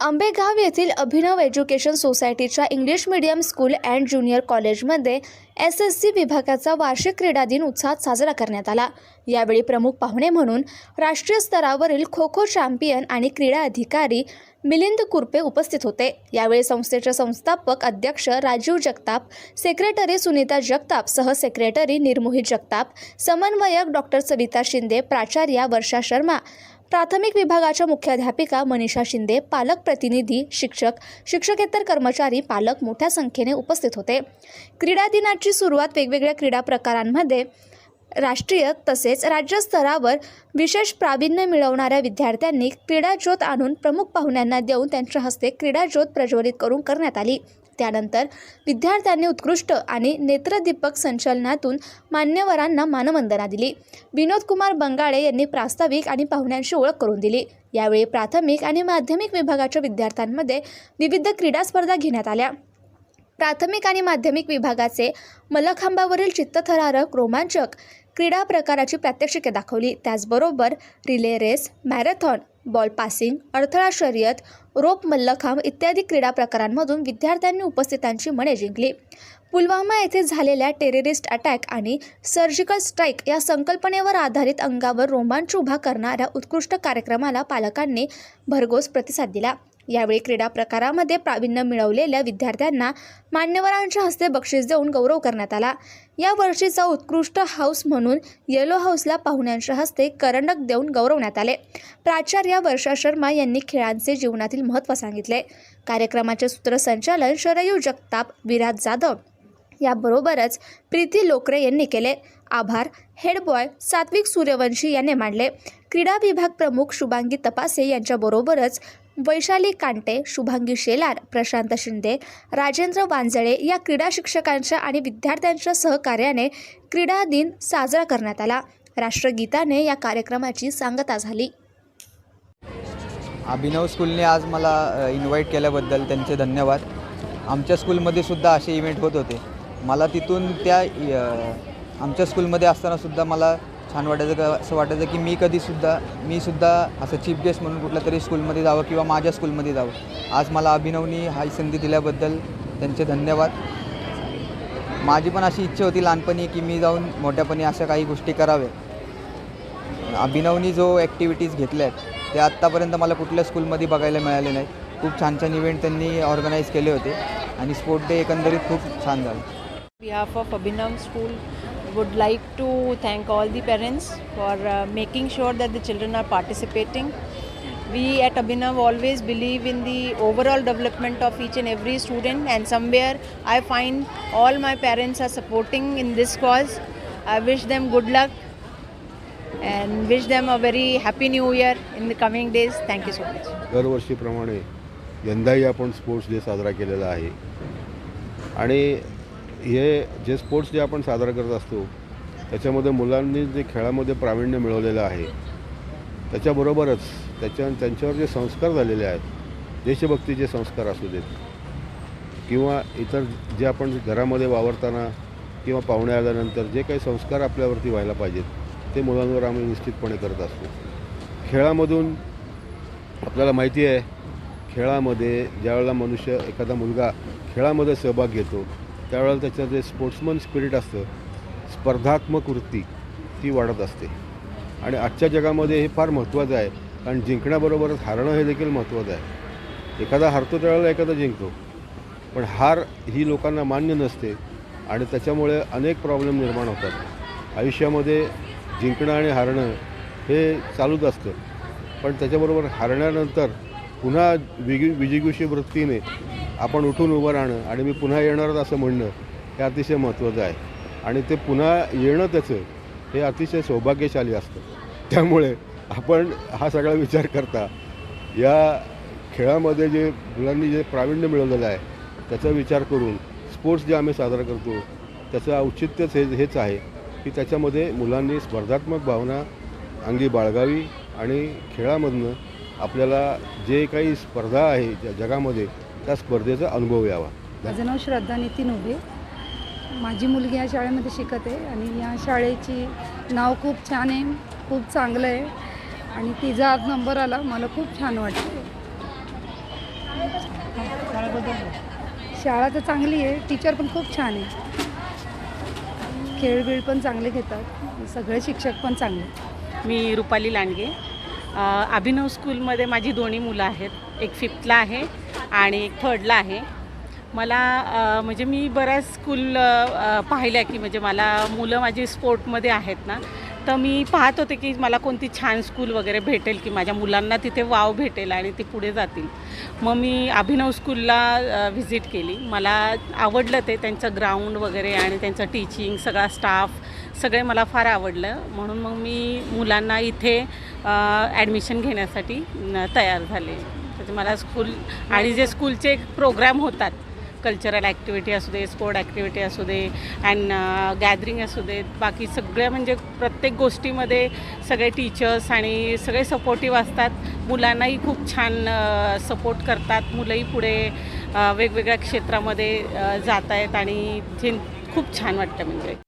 आंबेगाव येथील अभिनव एज्युकेशन सोसायटीच्या English medium school and junior कॉलेजमध्ये एस एस सी विभागाचा वार्षिक क्रीडा दिन उत्साहात साजरा करण्यात आला. यावेळी प्रमुख पाहुणे म्हणून राष्ट्रीय स्तरावरील खो खो चॅम्पियन आणि क्रीडा अधिकारी मिलिंद कुर्पे उपस्थित होते. यावेळी संस्थेचे संस्थापक अध्यक्ष राजीव जगताप सेक्रेटरी सुनीता जगताप सह सेक्रेटरी निर्मोही जगताप समन्वयक डॉक्टर सविता शिंदे प्राचार्या वर्षा शर्मा प्राथमिक विभागाच्या मुख्याध्यापिका मनीषा शिंदे पालक प्रतिनिधी शिक्षक शिक्षकेतर कर्मचारी पालक मोठ्या संख्येने उपस्थित होते. क्रीडा दिनाची सुरुवात वेगवेगळ्या क्रीडा प्रकारांमध्ये राष्ट्रीय तसेच राज्यस्तरावर विशेष प्रावीण्य मिळवणाऱ्या विद्यार्थ्यांनी क्रीडा ज्योत आणून प्रमुख पाहुण्यांना देऊन त्यांच्या हस्ते क्रीडा ज्योत प्रज्वलित करून करण्यात आली. त्यानंतर विद्यार्थ्यांनी उत्कृष्ट आणि नेत्रदीपक संचलनातून मान्यवरांना मानवंदना दिली. विनोद कुमार बंगाळे यांनी प्रास्ताविक आणि पाहुण्यांशी ओळख करून दिली. यावेळी प्राथमिक आणि माध्यमिक विभागाच्या विद्यार्थ्यांमध्ये विविध क्रीडा स्पर्धा घेण्यात आल्या. प्राथमिक आणि माध्यमिक विभागाचे मलखांबावरील चित्तथरारक रोमांचक क्रीडा प्रकाराची प्रात्यक्षिके दाखवली. त्याचबरोबर relay race marathon ball passing अडथळा शर्यत रोप मल्लखांब इत्यादी क्रीडा प्रकारांमधून विद्यार्थ्यांनी उपस्थितांची मने जिंकली. पुलवामा येथे झालेल्या टेररिस्ट अटॅक आणि सर्जिकल स्ट्राईक या संकल्पनेवर आधारित अंगावर रोमांच उभा करणाऱ्या उत्कृष्ट कार्यक्रमाला पालकांनी भरघोस प्रतिसाद दिला. यावेळी क्रीडा प्रकारामध्ये प्रावीण्य मिळवलेल्या विद्यार्थ्यांना मान्यवरांच्या हस्ते बक्षीस देऊन गौरव करण्यात आला. या वर्षीचा उत्कृष्ट हाऊस म्हणून येलो हाऊसला पाहुण्यांच्या हस्ते करंडक देऊन गौरवण्यात आले. प्राचार्य वर्षा शर्मा यांनी खेळांचे जीवनातील महत्त्व सांगितले. कार्यक्रमाचे सूत्रसंचालन शरयू जगताप विराज जाधव याबरोबरच प्रीती लोकरे यांनी केले. आभार हेडबॉय सात्विक सूर्यवंशी यांनी मांडले. क्रीडा विभाग प्रमुख शुभांगी तपासे यांच्याबरोबरच वैशाली कांटे शुभांगी शेलार प्रशांत शिंदे राजेंद्र वांजळे या क्रीडा शिक्षकांच्या आणि विद्यार्थ्यांच्या सहकार्याने क्रीडा दिन साजरा करण्यात आला. राष्ट्रगीताने या कार्यक्रमाची सांगता झाली. अभिनव स्कूलने आज मला इन्व्हाइट केल्याबद्दल त्यांचे धन्यवाद. आमच्या स्कूलमध्ये सुद्धा असे इव्हेंट होत होते. मला तिथून त्या आमच्या स्कूलमध्ये असतानासुद्धा मला छान वाटायचं का असं वाटायचं की मी कधीसुद्धा मी सुद्धा असं चीफ गेस्ट म्हणून कुठल्या तरी स्कूलमध्ये जावं किंवा माझ्या स्कूलमध्ये जावं. आज मला अभिनवनी हा संधी दिल्याबद्दल त्यांचे धन्यवाद. माझी पण अशी इच्छा होती लहानपणी की मी जाऊन मोठ्यापणी अशा काही गोष्टी कराव्या अभिनवनी जो ॲक्टिव्हिटीज घेतल्या आहेत ते आत्तापर्यंत मला कुठल्या स्कूलमध्ये बघायला मिळाले नाहीत. खूप छान छान इव्हेंट त्यांनी ऑर्गनाईज केले होते आणि स्पोर्ट डे एकंदरीत खूप छान झालं. Behalf of Abhinav School, would like to thank all the parents for uh, making sure that the children are participating. We at Abhinav always believe in the overall development of each and every student, and somewhere I find all my parents are supporting in this cause. I wish them good luck and wish them a very happy new year in the coming days. Thank you so much. दरवर्षीप्रमाणे यंदाही आपण sports day साजरा केलेला आहे आणि हे जे sports day आपण साजरा करत असतो त्याच्यामध्ये मुलांनी जे खेळामध्ये प्रावीण्य मिळवलेलं आहे त्याच्याबरोबरच त्याच्या त्यांच्यावर जे संस्कार झालेले आहेत देशभक्तीचे संस्कार असू देत किंवा इतर जे आपण घरामध्ये वावरताना किंवा पाहुणे आल्यानंतर जे काही संस्कार आपल्यावरती व्हायला पाहिजेत ते मुलांवर आम्ही निश्चितपणे करत असतो. खेळामधून आपल्याला माहिती आहे खेळामध्ये ज्यावेळेला मनुष्य एखादा मुलगा खेळामध्ये सहभाग घेतो त्यावेळेला त्याचं जे स्पोर्ट्समन स्पिरिट असतं स्पर्धात्मक वृत्ती ती वाढत असते. आणि आजच्या जगामध्ये हे फार महत्त्वाचं आहे. कारण जिंकण्याबरोबरच हारणं हे देखील महत्त्वाचं आहे. एखादा हारतो त्यावेळेला एखादा जिंकतो. पण हार ही लोकांना मान्य नसते आणि त्याच्यामुळे अनेक प्रॉब्लेम निर्माण होतात. आयुष्यामध्ये जिंकणं आणि हारणं हे चालूच असतं. पण त्याच्याबरोबर हारण्यानंतर पुन्हा विगी विजिगुषी वृत्तीने आपण उठून उभं राहणं आणि मी पुन्हा येणारच असं म्हणणं हे अतिशय महत्त्वाचं आहे. आणि ते पुन्हा येणं त्याचं हे अतिशय सौभाग्यशाली असतं. त्यामुळे आपण हा सगळा विचार करता या खेळामध्ये जे मुलांनी जे प्रावीण्य मिळवलेलं आहे त्याचा विचार करून स्पोर्ट्स जे आम्ही साजरा करतो त्याचं औचित्यच हे हेच आहे की त्याच्यामध्ये मुलांनी स्पर्धात्मक भावना अंगी बाळगावी आणि खेळामधनं आपल्याला जे काही स्पर्धा आहे ज्या जगामध्ये त्या स्पर्धेचा अनुभव यावा. माझं नाव श्रद्धा नितीन उभे. माझी मुलगी या शाळेमध्ये शिकत आहे आणि या शाळेची नाव खूप छान आहे खूप चांगलं आहे आणि तिचा आज नंबर आला मला खूप छान वाटतं शाळेबद्दल शाळा तर चांगली आहे टीचर पण खूप छान आहे. खेळ बिळ पण चांगले घेतात सगळे शिक्षक पण चांगले. मी रुपाली लांडगे. अभिनव स्कूलमध्ये माझी दोन्ही मुलं आहेत. एक फिफ्थला आहे आणि एक थर्डला आहे. मला म्हणजे मी बऱ्याच स्कूल पाहिल्या की म्हणजे मला मुलं माझी स्पोर्टमध्ये आहेत ना तर मी पाहत होते की मला कोणती छान स्कूल वगैरे भेटेल की माझ्या मुलांना तिथे वाव भेटेल आणि ते पुढे जातील. मग मी अभिनव स्कूलला व्हिजिट केली. मला आवडलं ते त्यांचं ग्राउंड वगैरे आणि त्यांचं टीचिंग सगळा स्टाफ सगळे मला फार आवडलं. म्हणून मग मी मुलांना इथे ॲडमिशन घेण्यासाठी तयार झाले. त्याचे मला स्कूल आणि जे स्कूलचे प्रोग्राम होतात कल्चरल ॲक्टिव्हिटी असू दे स्पोर्ट ॲक्टिव्हिटी असू दे अँड गॅदरिंग असू दे बाकी सगळ्या म्हणजे प्रत्येक गोष्टीमध्ये सगळे टीचर्स आणि सगळे सपोर्टिव्ह असतात. मुलांनाही खूप छान सपोर्ट करतात. मुलंही पुढे वेगवेगळ्या क्षेत्रामध्ये जात आहेत आणि जे खूप छान वाटतं म्हणजे.